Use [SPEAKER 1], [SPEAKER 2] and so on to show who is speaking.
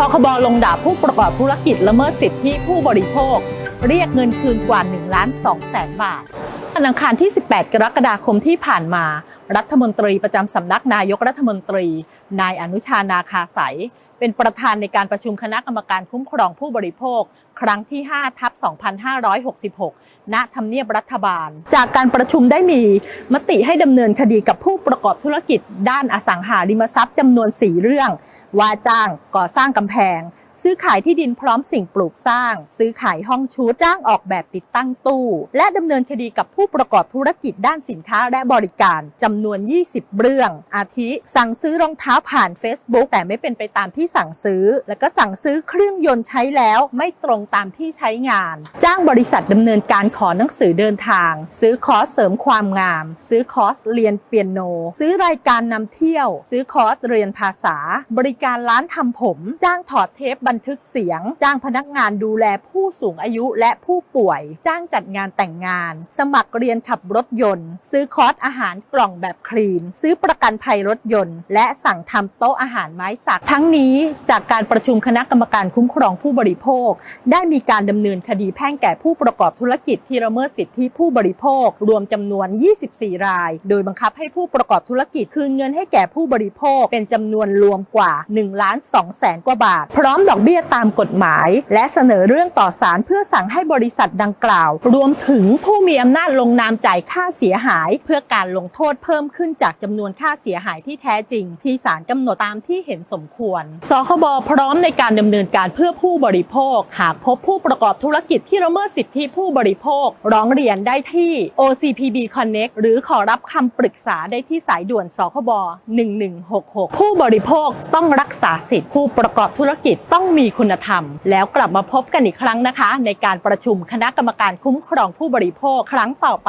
[SPEAKER 1] คบลงดาบผู้ประกอบธุรกิจละเมิดสิทธิผู้บริโภค เรียกเงินคืนกว่า1ล้าน2แสนบาทวันอังคารที่ 18 กรกฎาคมที่ผ่านมา รัฐมนตรีประจำสำนักนายกรัฐมนตรี นายอนุชานาคาสายเป็นประธานในการประชุมคณะกรรมการคุ้มครองผู้บริโภค ครั้งที่ 5 ทับ 2566 ณ ทำเนียบรัฐบาล จากการประชุมได้มีมติให้ดำเนินคดีกับผู้ประกอบธุรกิจด้านอสังหาริมทรัพย์จำนวน 4 เรื่อง ว่าจ้างก่อสร้างกำแพง ซื้อขายที่ดินพร้อมสิ่งปลูกสร้าง ซื้อขายห้องชุดจ้างออกแบบติดตั้งตู้ และดำเนินคดีกับผู้ประกอบธุรกิจด้านสินค้าและบริการจำนวน 20 เรื่อง อาทิ สั่งซื้อรองเท้าผ่าน Facebook แต่ไม่เป็นไปตามที่สั่งซื้อ แล้วก็สั่งซื้อเครื่องยนต์ใช้แล้วไม่ตรงตามที่ใช้งาน จ้างบริษัทดำเนินการขอหนังสือเดินทาง ซื้อคอร์สเสริมความงาม ซื้อคอร์สเรียนเปียโน ซื้อรายการนำเที่ยว ซื้อคอร์สเรียนภาษา บริการร้านทำผม จ้างถอดเทปบันทึกเสียง จ้างพนักงานดูแลผู้สูงอายุและผู้ป่วย จ้างจัดงานแต่งงาน สมัครเรียนขับรถยนต์ ซื้อคอร์สอาหารกล่องแบบคลีน ซื้อประกันภัยรถยนต์ และสั่งทำโต๊ะอาหารไม้สัก ทั้งนี้จากการประชุมคณะกรรมการคุ้มครองผู้บริโภค ได้มีการดำเนินคดีแพ่งแก่ผู้ประกอบธุรกิจที่ละเมิดสิทธิผู้บริโภค รวมจำนวน 24 ราย โดยบังคับให้ผู้ประกอบธุรกิจคืนเงินให้แก่ผู้บริโภคเป็นจำนวนรวมกว่า1ล้าน2แสนกว่าบาท พร้อมดอกเบี้ยตามกฎหมาย และเสนอเรื่องต่อศาลเพื่อสั่งให้บริษัทดังกล่าว รวมถึงผู้มีอำนาจลงนามจ่ายค่าเสียหาย เพื่อการลงโทษเพิ่มขึ้นจากจำนวนค่าเสียหายที่แท้จริง ที่ศาลกำหนดตามที่เห็นสมควร สคบพร้อมในการดำเนินการเพื่อผู้บริโภค หากพบผู้ประกอบธุรกิจที่ละเมิดสิทธิผู้บริโภค ร้องเรียนได้ที่ OCPB Connect หรือขอรับคำปรึกษาได้ที่สายด่วนสคบ1166 ผู้บริโภคต้องรักษาสิทธิผู้ประกอบธุรกิจต้องต้องมีคุณธรรม แล้วกลับมาพบกันอีกครั้งนะคะ ในการประชุมคณะกรรมการคุ้มครองผู้บริโภคครั้งต่อไป